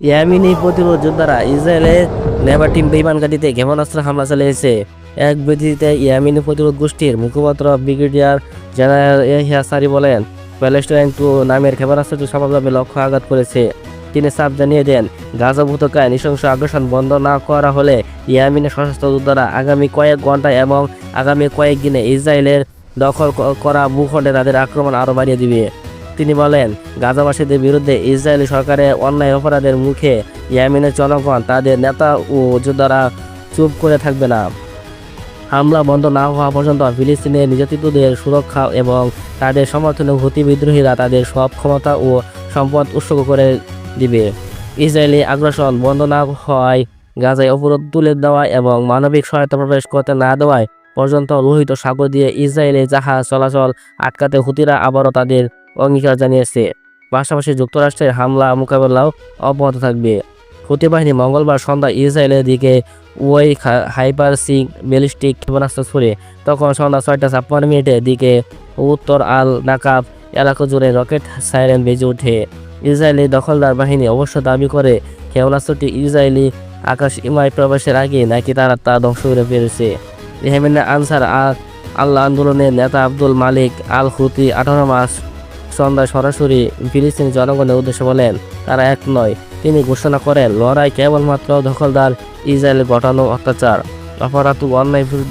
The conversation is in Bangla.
ইয়ামিনী প্রতিরোধ যোদ্ধারা ইসরায়েলের নেভার টিম বিমান ক্ষেপণাস্ত্র হামলা চালিয়েছে। এক বিবৃতিতে ইয়ামিনী প্রতিরোধ গোষ্ঠীর মুখপাত্র ব্রিগেডিয়ার জেনারেল ইয়াহিয়া সারি বলেন, প্যালেস্টাইন টু নামের ক্ষেপণাস্ত্রটি সফলভাবে লক্ষ্য আঘাত করেছে। তিনি চাপ জানিয়ে দেন, গাজা উপত্যকায় নৃশংস আগ্রাসন বন্ধ না করা হলে ইয়ামিনের সশস্ত্র যোদ্ধারা আগামী কয়েক ঘণ্টা এবং আগামী কয়েক দিনে ইসরায়েলের দখল করা ভূখণ্ডে তাদের আক্রমণ আরও বাড়িয়ে দিবে। তিনি বলেন, গাজাবাসীদের বিরুদ্ধে ইসরায়েলি সরকারের অন্যায় অপরাধের মুখে ইয়ামিনের জনগণ, তাদের নেতা ও যোদ্ধারা চুপ করে থাকবে না। হামলা বন্ধ না হওয়া পর্যন্ত ফিলিস্তিনের নির্যাতিতদের সুরক্ষা এবং তাদের সমর্থনে হুতি বিদ্রোহীরা তাদের সব ক্ষমতা ও সম্পদ উৎসর্গ করে দিবে। ইসরায়েলি আগ্রাসন বন্ধ না হওয়ায় গাজায় অবরোধ তুলে দেওয়া এবং মানবিক সহায়তা প্রবেশ করতে না দেওয়ায় পর্যন্ত লোহিত সাগর দিয়ে ইসরায়েলি জাহাজ চলাচল আটকাতে হুতিরা আবারও তাদের অঙ্গীকার জানিয়েছে। পাশাপাশি যুক্তরাষ্ট্রের হামলা মোকাবেলাও অব্যাহত থাকবে। হুতি বাহিনী মঙ্গলবার সন্ধ্যা ইসরায়েলের দিকে ওই হাইপার সিং ব্যালিস্টিক ক্ষেপণাস্ত্র ছুড়ে, তখন সন্ধ্যা ছয়টা ছাপ্পান্ন মিনিটের দিকে উত্তর আল নাকাব এলাকা জুড়ে রকেট সাইরেন বেজে ওঠে। ইসরায়েলি দখলদার বাহিনী অবশ্য দাবি করে, ক্ষেপণাস্ত্রটি ইসরায়েলি আকাশ ইমায় প্রবেশের আগে নাকি তারা তা ধ্বংস করে পেরেছে ইহেমেনের আনসার আল্লাহ আন্দোলনের নেতা আব্দুল মালিক আল হুতি আঠারো মাস সন্ধ্যায় সরাসরি ফিলিস্তিনি জনগণের উদ্দেশ্যে বলেন, তারা এক নয়। তিনি ঘোষণা করেন, লড়াই কেবলমাত্র দখলদার ইসরায়েলের ঘটানো অত্যাচার। অপরাধ অন্যায় বিরুদ্ধে